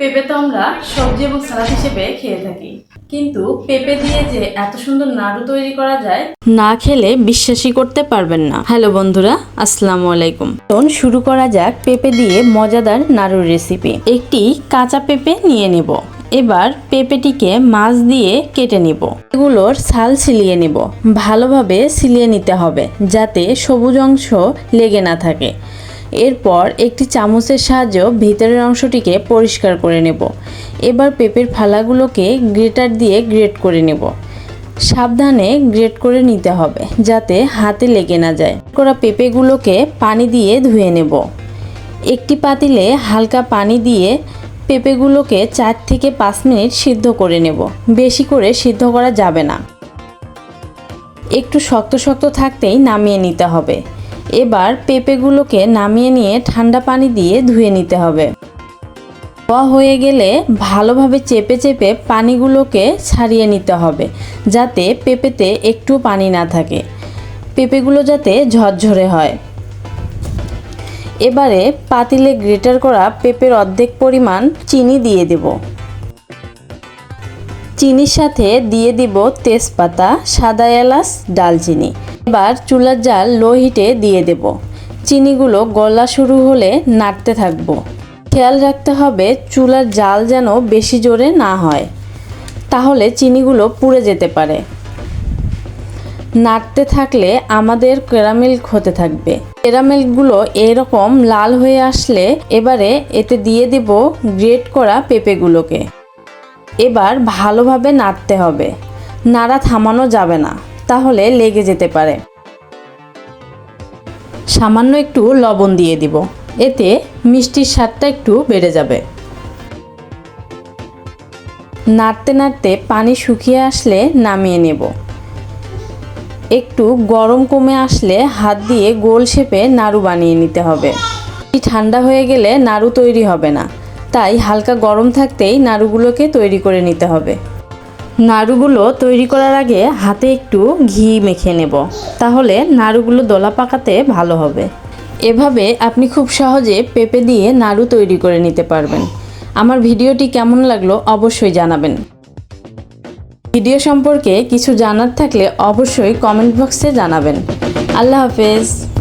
পেঁপে তো আমরা সবজি এবং সালাদ হিসেবে খেয়ে থাকি। কিন্তু পেঁপে দিয়ে যে এত সুন্দর নাড়ু তৈরি করা যায়, না খেলে বিশ্বাসই করতে পারবেন না। হ্যালো বন্ধুরা, আসসালামু আলাইকুম। এখন শুরু করা যাক পেঁপে দিয়ে মজাদার নাড়ুর রেসিপি একটি কাঁচা পেঁপে নিয়ে নেব। এবার পেঁপেটিকে মাছ দিয়ে কেটে নিব। এগুলোর ছাল ছিলিয়ে নিব। ভালোভাবে ছিলিয়ে নিতে হবে যাতে সবুজ অংশ লেগে না থাকে। এরপর একটি চামচের সাহায্যে ভিতরের অংশটিকে পরিষ্কার করে নেব। এবার পেঁপের ফালাগুলোকে গ্রেটার দিয়ে গ্রেট করে নেব। সাবধানে গ্রেট করে নিতে হবে, যাতে হাতে লেগে না যায়। করা পেঁপেগুলোকে পানি দিয়ে ধুয়ে নেব। একটি পাতিলে হালকা পানি দিয়ে পেঁপেগুলোকে চার থেকে পাঁচ মিনিট সিদ্ধ করে নেব। বেশি করে সিদ্ধ করা যাবে না। একটু শক্ত শক্ত থাকতেই নামিয়ে নিতে হবে। এবার পেঁপেগুলোকে নামিয়ে নিয়ে ঠান্ডা পানি দিয়ে ধুয়ে নিতে হবে। ধোয়া হয়ে গেলে ভালোভাবে চেপে চেপে পানিগুলোকে ছাড়িয়ে নিতে হবে, যাতে পেঁপেতে একটু পানি না থাকে। পেঁপেগুলো যাতে ঝরঝরে হয়। এবারে পাতিলে গ্রেটার করা পেঁপের অর্ধেক পরিমাণ চিনি দিয়ে দেব। চিনির সাথে দিয়ে দিব তেজপাতা, সাদা এলাচ, ডালচিনি। এবার চুলার জাল লো হিটে দিয়ে দেব। চিনিগুলো গলা শুরু হলে নাড়তে থাকব। খেয়াল রাখতে হবে চুলার জাল যেন বেশি জোরে না হয়, তাহলে চিনিগুলো পুড়ে যেতে পারে। নাড়তে থাকলে আমাদের ক্যারামেল হতে থাকবে। ক্যারামেলগুলো এরকম লাল হয়ে আসলে এবারে এতে দিয়ে দেব গ্রেট করা পেঁপেগুলোকে। এবার ভালোভাবে নাড়তে হবে। নাড়া থামানো যাবে না। তাহলে লেগে যেতে পারে। সামান্য একটু লবণ দিয়ে দিব। এতে মিষ্টির স্বাদটা একটু বেড়ে যাবে। নাড়তে নাড়তে পানি শুকিয়ে আসলে নামিয়ে নেব। একটু গরম কমে আসলে হাত দিয়ে গোল শেপে নাড়ু বানিয়ে নিতে হবে। ঠান্ডা হয়ে গেলে নাড়ু তৈরি হবে না। তাই হালকা গরম থাকতেই নাড়ুগুলোকে তৈরি করে নিতে হবে। নাড়ুগুলো তৈরি করার আগে হাতে একটু ঘি মেখে নেব। তাহলে নাড়ুগুলো দোলা পাকাতে ভালো হবে। এভাবে আপনি খুব সহজে পেঁপে দিয়ে নাড়ু তৈরি করে নিতে পারবেন। আমার ভিডিওটি কেমন লাগল অবশ্যই জানাবেন। ভিডিও সম্পর্কে কিছু জানার থাকলে অবশ্যই কমেন্ট বক্সে জানাবেন। আল্লাহ হাফেজ।